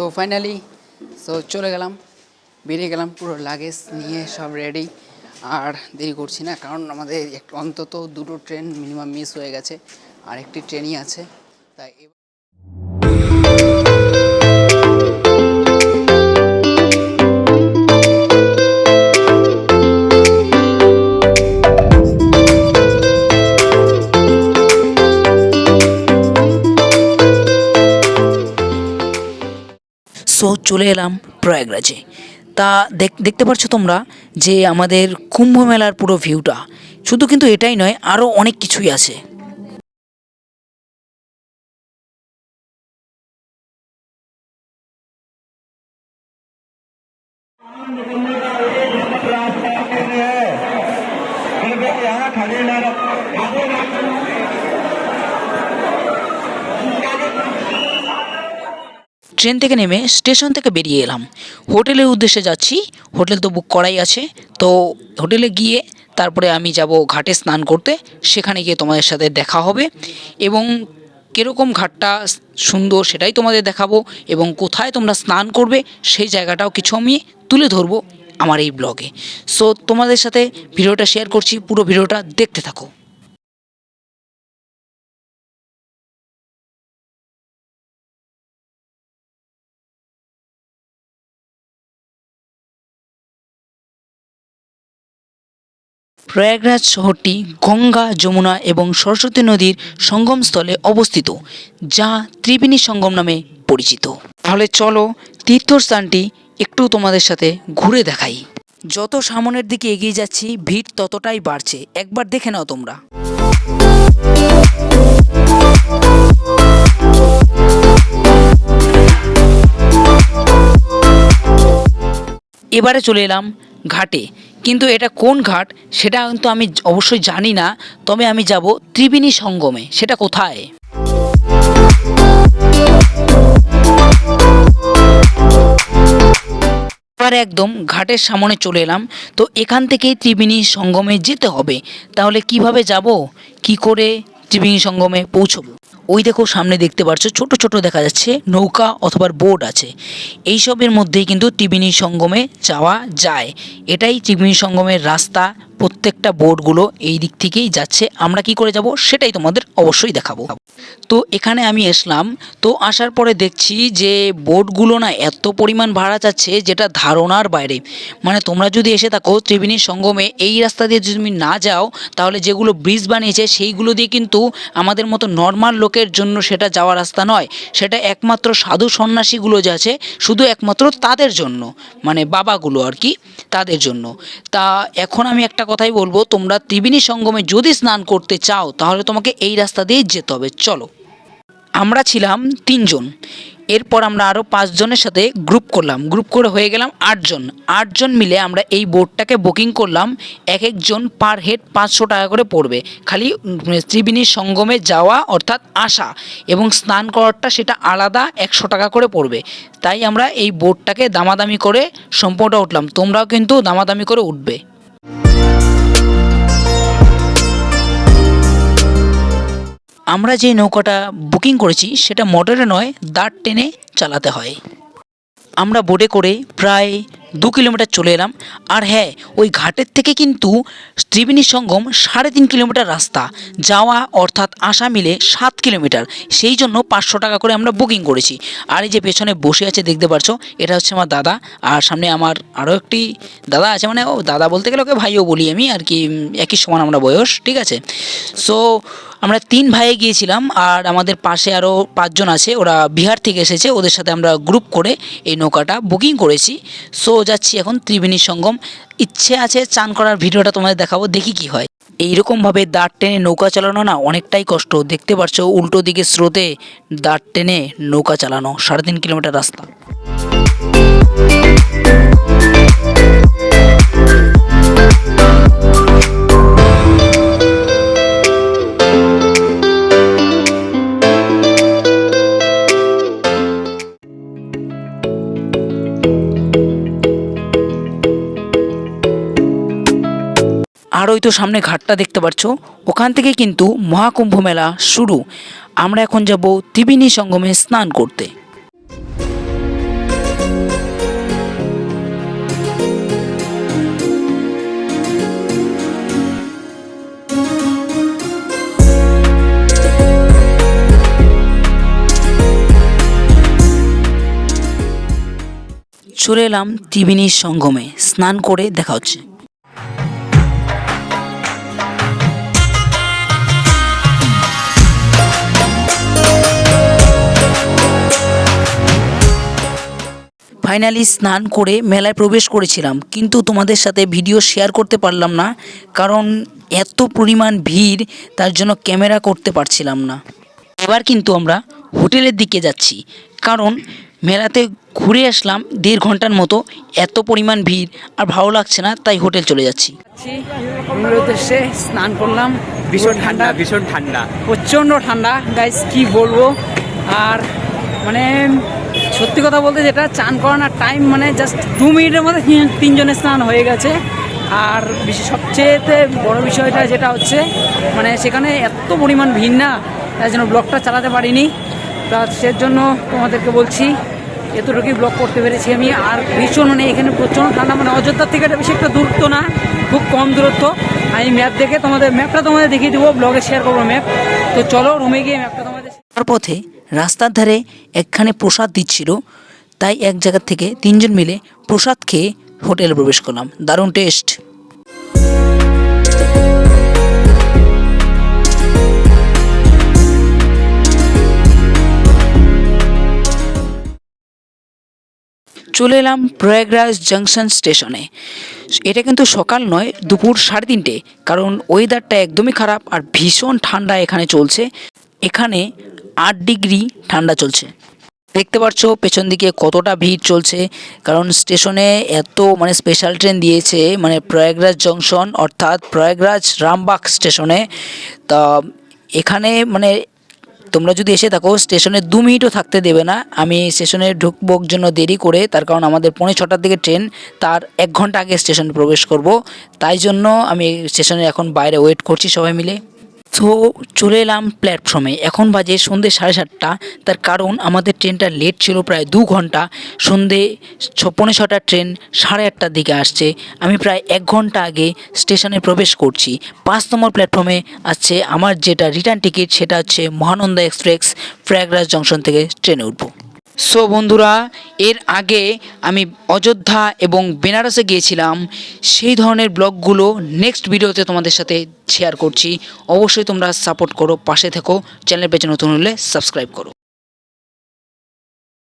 So finally so চলে গেলাম, বেরিয়ে গেলাম, পুরো লাগেজ নিয়ে সব রেডি আর দেরি করছি না, কারণ আমাদের অন্তত দুটো ট্রেন মিনিমাম মিস হয়ে গেছে, আর একটি ট্রেনই আছে। তাই চলে এলাম প্রয়াগরাজে। তা দেখ- দেখতে পাচ্ছ তোমরা যে আমাদের কুম্ভ মেলার পুরো ভিউটা। শুধু কিন্তু এটাই নয় আরও অনেক কিছুই আছে। ট্রেন থেকে নেমে স্টেশন থেকে বেরিয়ে এলাম। হোটেলের উদ্দেশ্যে যাচ্ছি। হোটেল তো বুক করাই আছে। তো হোটেলে গিয়ে তারপরে আমি যাব ঘাটে স্নান করতে। সেখানে গিয়ে তোমাদের সাথে দেখা হবে। এবং কীরকম ঘাটটা সুন্দর সেটাই তোমাদের দেখাবো এবং কোথায় তোমরা স্নান করবে সেই জায়গাটাও কিছু আমি তুলে ধরবো আমার এই ব্লগে। সো তোমাদের সাথে ভিডিওটা শেয়ার করছি। পুরো ভিডিওটা দেখতে থাকো। প্রয়াগরাজ শহরটি গঙ্গা, যমুনা এবং সরস্বতী নদীর সঙ্গমস্থলে অবস্থিত, যা ত্রিবেণী সঙ্গম নামে পরিচিত। তাহলে চলো তীর্থস্থানটি একটু তোমাদের সাথে ঘুরে দেখাই। যত সামনের দিকে এগিয়ে যাচ্ছি, ভিড় ততটাই বাড়ছে। একবার দেখে নাও তোমরা। এবারে চলে এলাম ঘাটে। কিন্তু এটা কোন ঘাট সেটা কিন্তু আমি অবশ্যই জানি না। তবে আমি যাব ত্রিবেণী সঙ্গমে। সেটা কোথায়? একদম ঘাটের সামনে চলে এলাম। তো এখান থেকেই ত্রিবেণী সঙ্গমে যেতে হবে। তাহলে কীভাবে যাব? কি করে ত্রিবেণী সঙ্গমে পৌঁছবো? ওই দেখো সামনে দেখতে পাচ্ছ ছোট ছোট দেখা যাচ্ছে, নৌকা অথবা বোট আছে। এইসবের মধ্যেই কিন্তু ত্রিবেণী সঙ্গমে যাওয়া যায়। এটাই ত্রিবেণী সঙ্গমের রাস্তা প্রত্যেকটা বোটগুলো এই দিক থেকেই যাচ্ছে। আমরা কি করে যাব? সেটাই তোমাদের অবশ্যই দেখাবো। তো এখানে আমি এসলাম। তো আসার পরে দেখছি যে বোটগুলো না এত পরিমাণ ভাড়া চাচ্ছে যেটা ধারণার বাইরে। মানে তোমরা যদি এসে থাকো ত্রিবেণী সঙ্গমে, এই রাস্তা দিয়ে যদি তুমি না যাও, তাহলে যেগুলো ব্রিজ বানিয়েছে, সেইগুলো দিয়ে কিন্তু আমাদের মতো নর্মাল লোকের জন্য সেটা যাওয়ার রাস্তা নয়। সেটা একমাত্র সাধু সন্ন্যাসীগুলো যে আছে শুধু একমাত্র তাদের জন্য। মানে বাবাগুলো আর কি। তাদের জন্য। তা এখন আমি একটা কথাই বলব, তোমরা ত্রিবেণী সঙ্গমে যদি স্নান করতে চাও, তাহলে তোমাকে এই রাস্তা দিয়ে যেতে হবে। চলো। আমরা ছিলাম তিনজন। এরপর আমরা আরও পাঁচজনের সাথে গ্রুপ করলাম। গ্রুপ করে হয়ে গেলাম আটজন। আটজন মিলে আমরা এই বোটটাকে বুকিং করলাম। এক একজন পার হেড পাঁচশো টাকা করে পড়বে। খালি ত্রিবেণী সঙ্গমে যাওয়া অর্থাৎ আসা এবং স্নান করারটা সেটা আলাদা একশো টাকা করে পড়বে। তাই আমরা এই বোটটাকে দামাদামি করে সম্পূর্ণটা উঠলাম। তোমরাও কিন্তু দামাদামি করে উঠবে। আমরা যে নৌকাটা বুকিং করেছি, সেটা মোটরে নয়, দাঁড় টেনে চালাতে হয়। আমরা বোটে করে প্রায় দু কিলোমিটার চলে এলাম। আর হ্যাঁ ওই ঘাটের থেকে কিন্তু ত্রিবেণী সঙ্গম সাড়ে তিন কিলোমিটার রাস্তা। যাওয়া অর্থাৎ আসা মিলে সাত কিলোমিটার। সেই জন্য পাঁচশো টাকা করে আমরা বুকিং করেছি। আর এই যে পেছনে বসে আছে, দেখতে পারছ, এটা হচ্ছে আমার দাদা। আর সামনে আমার আরও একটি দাদা আছে মানে ও দাদা বলতে গেলে ওকে ভাইও বলি আমি, আর কি একই সমান আমরা বয়স, ঠিক আছে? সো আমরা তিন ভাইয়ে গিয়েছিলাম আর আমাদের পাশে আরও পাঁচজন আছে। ওরা বিহার থেকে এসেছে। ওদের সাথে আমরা গ্রুপ করে এই নৌকাটা বুকিং করেছি। সো যাচ্ছি এখন ত্রিবেণী সঙ্গম। ইচ্ছে আছে চান করার ভিডিওটা তোমাদের দেখাবো, দেখি কি হয়। এইরকমভাবে দাঁড় টেনে নৌকা চালানো না অনেকটাই কষ্ট। দেখতে পারছ, উল্টো দিকে স্রোতে দাঁড় টেনে নৌকা চালানো, সাড়ে তিন কিলোমিটার রাস্তা। আর ওই তো সামনে ঘাটটা দেখতে পাচ্ছ ওখান থেকে কিন্তু মহাকুম্ভ মেলা শুরু। আমরা এখন যাব ত্রিবেণী সঙ্গমে স্নান করতে। চলে এলাম ত্রিবেণীর সঙ্গমে। স্নান করে দেখা হচ্ছে। ফাইনালি স্নান করে মেলায় প্রবেশ করেছিলাম। কিন্তু তোমাদের সাথে ভিডিও শেয়ার করতে পারলাম না কারণ এত পরিমাণ ভিড় তার জন্য ক্যামেরা করতে পারছিলাম না। এবার কিন্তু আমরা হোটেলের দিকে যাচ্ছি কারণ মেলাতে ঘুরে আসলাম দেড় ঘণ্টার মতো এত পরিমাণ ভিড় আর ভালো লাগছে না তাই হোটেল চলে যাচ্ছি। উদ্দেশ্যে স্নান করলাম ভীষণ ঠান্ডা। ভীষণ ঠান্ডা। প্রচণ্ড ঠান্ডা। গাইস কি বলব? আর মানে সত্যি কথা বলতে যেটা চান করানোর টাইম মানে জাস্ট দু মিনিটের মধ্যে তিনজনের স্নান হয়ে গেছে। আর বিশেষ সবচেয়েতে বড় বিষয়টা যেটা হচ্ছে মানে সেখানে এত পরিমাণ ভিড় না, তাই জন্য ব্লগটা চালাতে পারিনি। তা সেজন্য তোমাদেরকে বলছি, এতটুকুই ব্লগ করতে পেরেছি আমি। আর ভীষণ মানে এখানে প্রচণ্ড ঠান্ডা মানে অযোধ্যার থেকে এটা বেশি একটা দূরত্ব না, খুব কম দূরত্ব। আমি ম্যাপ দেখে তোমাদের ম্যাপটা তোমাদের দেখিয়ে দেবো ব্লগে শেয়ার করব ম্যাপ তো চলো রুমে গিয়ে ম্যাপটা তোমাদের পথে রাস্তার ধারে একখানে প্রসাদ দিচ্ছিল, তাই এক জায়গা থেকে তিনজন মিলে প্রসাদ খেয়ে হোটেলে প্রবেশ করলাম। দারুণ টেস্ট। চলে এলাম প্রয়াগরাজ জাংশন স্টেশনে। এটা কিন্তু সকাল নয়, দুপুর সাড়ে তিনটে, কারণ ওয়েদারটা একদমই খারাপ আর ভীষণ ঠান্ডা এখানে চলছে। এখানে আট ডিগ্রি ঠান্ডা চলছে। দেখতে পাচ্ছ পেছন দিকে কতটা ভিড় চলছে, কারণ স্টেশনে এত মানে স্পেশাল ট্রেন দিয়েছে মানে প্রয়াগরাজ জংশন অর্থাৎ প্রয়াগরাজ রামবাগ স্টেশনে। তা এখানে মানে তোমরা যদি এসে থাকো, স্টেশনে দু মিনিটও থাকতে দেবে না। আমি স্টেশনে ঢুকবোর জন্য দেরি করে, তার কারণ আমাদের পৌনে ছটার দিকে ট্রেন তার এক ঘণ্টা আগে স্টেশনে প্রবেশ করব। তাই জন্য আমি স্টেশনে এখন বাইরে ওয়েট করছি সবাই মিলে। তো চলে এলাম প্ল্যাটফর্মে এখন বাজে সন্ধে সাড়ে সাতটা। তার কারণ আমাদের ট্রেনটা লেট ছিল প্রায় দু ঘণ্টা। সন্ধে পৌনে ছটার ট্রেন সাড়ে আটটার দিকে আসছে। আমি প্রায় এক ঘণ্টা আগে স্টেশনে প্রবেশ করছি। পাঁচ নম্বর প্ল্যাটফর্মে আছে আমার যেটা রিটার্ন টিকিট সেটা হচ্ছে মহানন্দা এক্সপ্রেস প্রয়াগরাজ জংশন থেকে ট্রেনে উঠবো। সো বন্ধুরা, এর আগে আমি অযোধ্যা এবং বেনারসে গিয়েছিলাম। সেই ধরনের ব্লগগুলো নেক্সট ভিডিওতে তোমাদের সাথে শেয়ার করছি। অবশ্যই তোমরা সাপোর্ট করো, পাশে থেকো চ্যানেল পেজে নতুন হলে সাবস্ক্রাইব করো।